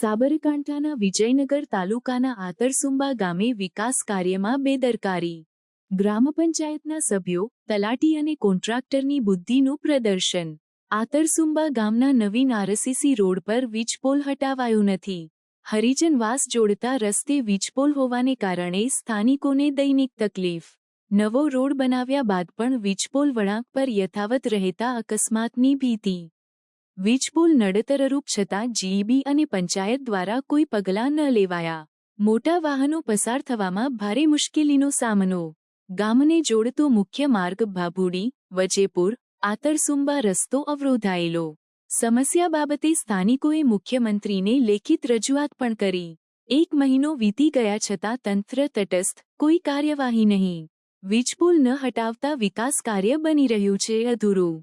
સાબરકાંઠાના વિજયનગર તાલુકાના આતરસુંબા ગામે વિકાસ કાર્યમાં બેદરકારી. ગ્રામ પંચાયતના સભ્યો, તલાટી અને કોન્ટ્રાક્ટરની બુદ્ધિનું પ્રદર્શન. આતરસુંબા ગામના નવીન આરસીસી રોડ પર વીજપોલ હટાવાયો નથી. હરિજનવાસ જોડતા રસ્તે વીજપોલ હોવાને કારણે સ્થાનિકોને દૈનિક તકલીફ. નવો રોડ બનાવ્યા બાદ પણ વીજપોલ વળાંક પર યથાવત રહેતા અકસ્માતની ભીતિ. વીજપોલ નડતરરૂપ છતાં જીઈબી અને પંચાયત દ્વારા કોઈ પગલાં ન લેવાયા. મોટા વાહનો પસાર થવામાં ભારે મુશ્કેલીનો સામનો. ગામને જોડતો મુખ્ય માર્ગ ભાભુડી, વજેપુર, આતરસુંબા રસ્તો અવરોધાયેલો. સમસ્યા બાબતે સ્થાનિકોએ મુખ્યમંત્રીને લેખિત રજૂઆત પણ કરી. એક મહિનો વીતી ગયા છતાં તંત્ર તટસ્થ, કોઈ કાર્યવાહી નહીં. વીજપુલ ન હટાવતા વિકાસ કાર્ય બની રહ્યું છે અધૂરું.